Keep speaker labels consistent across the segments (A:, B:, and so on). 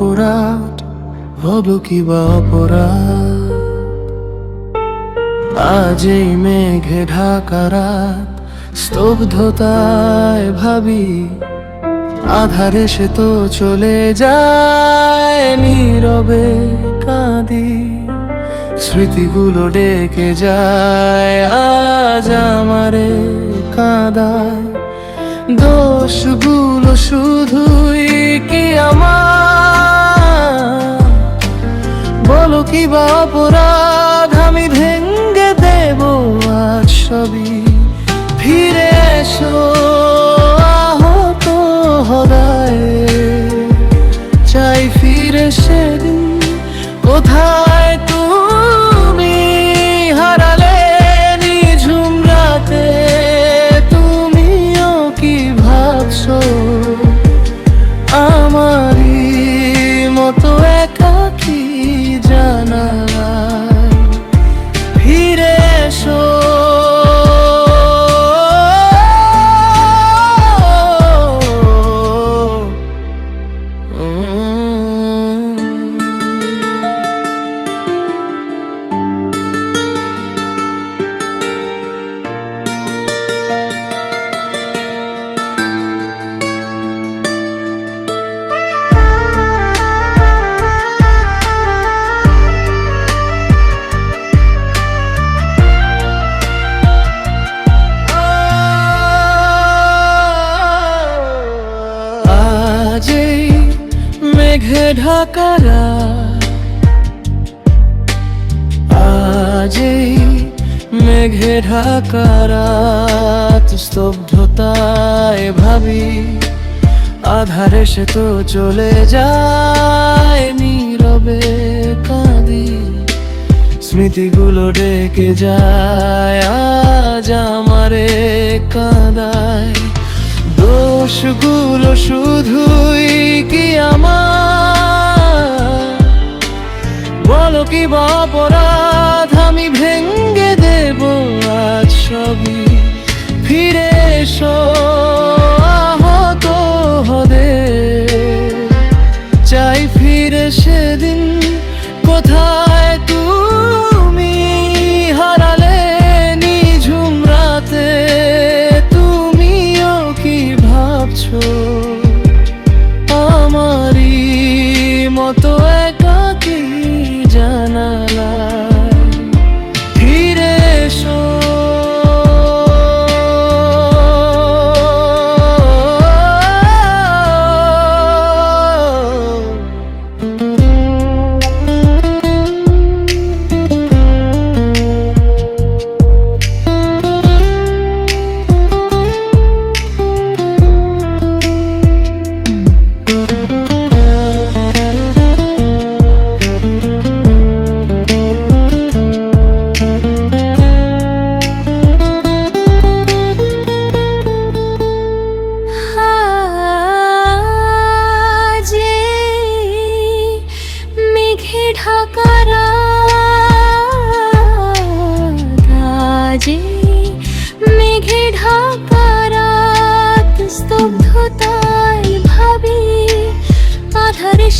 A: অপরাধ বলো কি বা অপরাধ? আজ এই মেঘে ঢাকা রাত, স্তব্ধতায় ভাবি, আধারে সে তো চলে যায়, নীরবে কাঁদি। স্মৃতিগুলো ডেকে যায়, আজ আমারে কাঁদায়। দোষগুলো শুধুই কি আমার? বলো কি বা অপরাধ, আমি ভেঙ্গে দেব আজ সবই। ফিরে এসো, আহত হদায় চাই ফিরে সেদিন কোথায় মেঘে ঢাকারা আজ মেঘে ঢাকারা স্তব্ধতায় ভাবি, আধারে সে তো চলে যায়, নীরবে কাঁদি। স্মৃতিগুলো ডেকে যায়, আজ আমারে কাঁদায়। দোষগুলো শুধুই কি আমার? বলো কি অপরাধ আমি ভেঙ্গে দেব আজ সবই। ফিরে এসো।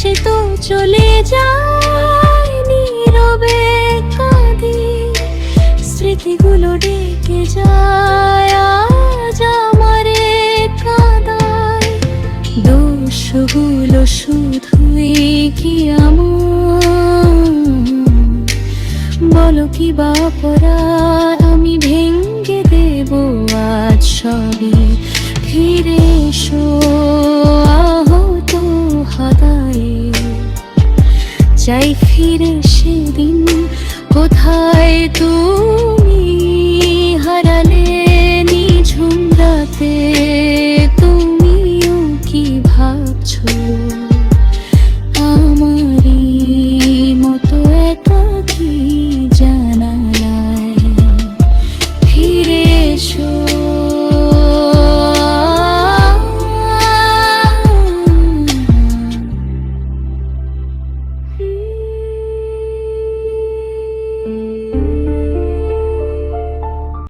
B: সে তো চলে যায় নীরবে কাঁদি। স্মৃতিগুলো ডেকে যায়, আজ আমারে কাঁদায়। দোষগুলো শুধুই কি আমার বলো কি বা আমি ভেঙ্গে দেব আজ সবই ফিরে এসো। ফিরে সেদিন। কোথায় তুই?